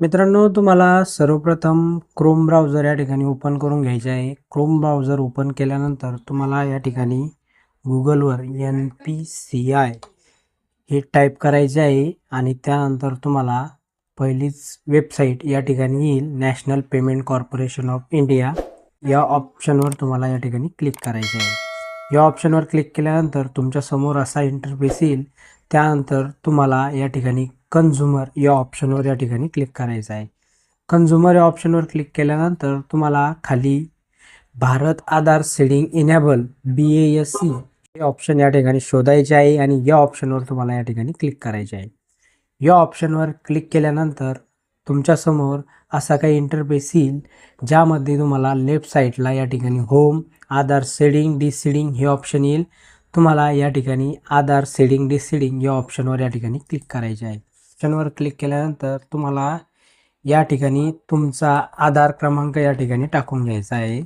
मित्रांनो तुम्हाला सर्वप्रथम क्रोम ब्राउझर या ठिकाणी ओपन करून घ्यायचे आहे. क्रोम ब्राउझर ओपन केल्यानंतर तुम्हाला या ठिकाणी गुगलवर एन पी सी आय हे टाईप करायचे आहे आणि त्यानंतर तुम्हाला पहिलीच वेबसाईट या ठिकाणी येईल National Payment Corporation of India या ऑप्शनवर तुम्हाला या ठिकाणी क्लिक करायचे आहे. या ऑप्शनवर क्लिक केल्यानंतर तुमच्यासमोर असा इंटरफेस येईल. त्यानंतर तुम्हाला या ठिकाणी कन्झ्युमर या ऑप्शनवर या ठिकाणी क्लिक करायचं आहे. कन्झ्युमर या ऑप्शनवर क्लिक केल्यानंतर तुम्हाला खाली Bharat Aadhaar seeding enable B A S C हे ऑप्शन या ठिकाणी शोधायचे आहे आणि या ऑप्शनवर तुम्हाला या ठिकाणी क्लिक करायचे आहे. या ऑप्शनवर क्लिक केल्यानंतर तुमच्यासमोर असा काही इंटरफेस येईल ज्यामध्ये तुम्हाला लेफ्ट साईडला या ठिकाणी होम आधार सेडिंग डिसिडिंग हे ऑप्शन येईल. तुम्हाला या ठिकाणी आधार सेडिंग डिसिडिंग या ऑप्शनवर या ठिकाणी क्लिक करायचे आहे. ऑप्शनवर क्लिक केल्यानंतर तुम्हाला या ठिकाणी तुमचा आधार क्रमांक या ठिकाणी टाकून घ्यायचा आहे.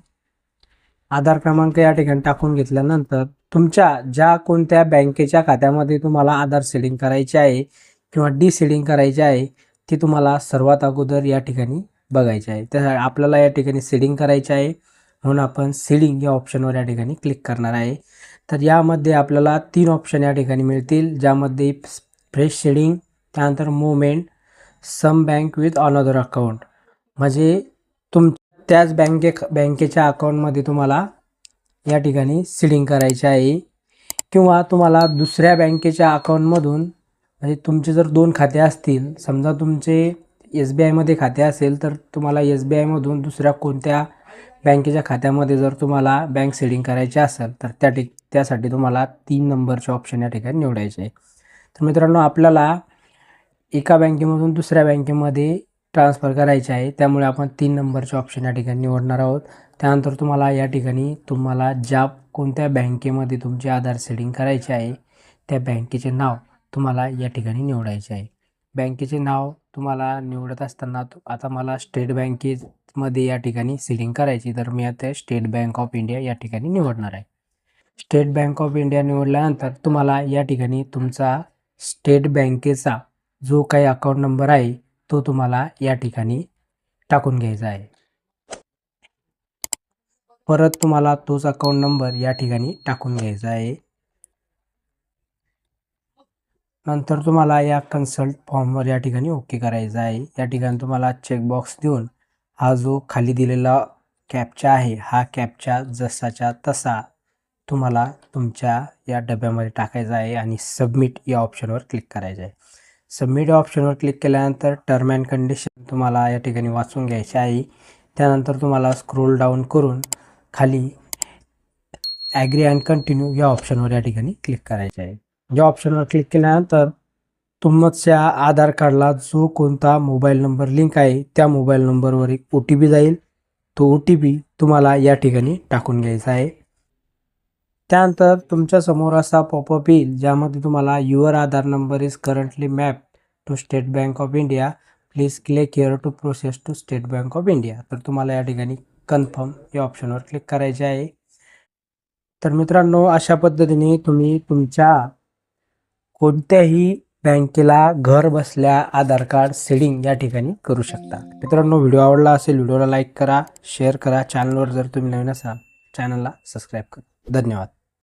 आधार क्रमांक या ठिकाणी टाकून घेतल्यानंतर तुमच्या ज्या कोणत्या बँकेच्या खात्यामध्ये तुम्हाला आधार सेडिंग करायचे आहे किंवा डिसेडिंग करायचे आहे ती तुम्हाला सर्वात अगोदर या ठिकाणी बघायचे आहे. तर आपल्याला या ठिकाणी सेडिंग करायचे आहे म्हणून आपण सेडिंग या ऑप्शनवर या ठिकाणी क्लिक करणार आहे. तर यामध्ये आपल्याला तीन ऑप्शन या ठिकाणी मिळतील ज्यामध्ये फ्रेश शेडिंग त्यानंतर movement some bank with another account. म्हणजे तुम त्याच बँके बँकेच्या अकाउंटमध्ये तुम्हाला या ठिकाणी सिडिंग करायचे आहे. किंवा तुम्हाला दुसऱ्या बँकेच्या अकाउंटमधून म्हणजे तुमचे जर दोन खाते असतील समजा तुमचे एस बी आयमध्ये खाते असेल तर तुम्हाला एस बी आयमधून दुसऱ्या कोणत्या बँकेच्या खात्यामध्ये जर तुम्हाला बँक सेडिंग करायची असेल तर त्या ठिक त्यासाठी तुम्हाला तीन नंबरचे ऑप्शन या ठिकाणी निवडायचे आहे. तर मित्रांनो आपल्याला एका बँकेमधून दुसऱ्या बँकेमध्ये ट्रान्सफर करायचे आहे. त्यामुळे आपण तीन नंबरचे ऑप्शन या ठिकाणी निवडणार आहोत. त्यानंतर तुम्हाला या ठिकाणी तुम्हाला ज्या कोणत्या बँकेमध्ये तुमचे आधार सेडिंग करायचे आहे त्या बँकेचे नाव तुम्हाला या ठिकाणी निवडायचे आहे. बँकेचे नाव तुम्हाला निवडत असताना आता मला स्टेट बँकेमध्ये या ठिकाणी सेडिंग करायची तर मी आता स्टेट बँक ऑफ इंडिया या ठिकाणी निवडणार आहे. स्टेट बँक ऑफ इंडिया निवडल्यानंतर तुम्हाला या ठिकाणी तुमचा स्टेट बँकेचा जो काही अकाउंट नंबर आहे तो तुम्हाला या ठिकाणी टाकून घ्यायचा आहे. परत तुम्हाला तोच अकाउंट नंबर या ठिकाणी टाकून घ्यायचा आहे. नंतर तुम्हाला या कन्सल्ट फॉर्मवर या ठिकाणी ओके करायचं आहे. या ठिकाणी तुम्हाला चेकबॉक्स देऊन हा जो खाली दिलेला कॅपचा आहे हा कॅपचा जसाच्या तसा तुम्हाला तुमच्या या डब्यामध्ये टाकायचा आहे आणि सबमिट या ऑप्शनवर क्लिक करायचं आहे. सबमिट ऑप्शनवर क्लिक केल्यानंतर टर्म अँड कंडिशन तुम्हाला या ठिकाणी वाचून घ्यायची आहे. त्यानंतर तुम्हाला स्क्रोल डाऊन करून खाली ॲग्री अँड कंटिन्यू या ऑप्शनवर या ठिकाणी क्लिक करायचे आहे. या ऑप्शनवर क्लिक केल्यानंतर तुमच्या आधार कार्डला जो कोणता मोबाईल नंबर लिंक आहे त्या मोबाईल नंबरवर एक ओ टी पी जाईल. तो ओ टी पी तुम्हाला या ठिकाणी टाकून घ्यायचा आहे. त्यानंतर तुमच्यासमोर असा पॉपअप येईल ज्यामध्ये तुम्हाला your Aadhaar number is currently map to State Bank of India please click here to process to State Bank of India तर तुम्हाला या ठिकाणी कन्फर्म या ऑप्शनवर क्लिक करायचे आहे. तर मित्रांनो अशा पद्धतीने तुम्ही तुमच्या कोणत्याही बँकेला घर बसल्या आधार कार्ड सेडिंग या ठिकाणी करू शकता. मित्रांनो व्हिडिओ आवडला असेल व्हिडिओला लाईक करा शेअर करा. चॅनलवर जर तुम्ही नवीन असाल चॅनलला सबस्क्राईब करा. धन्यवाद.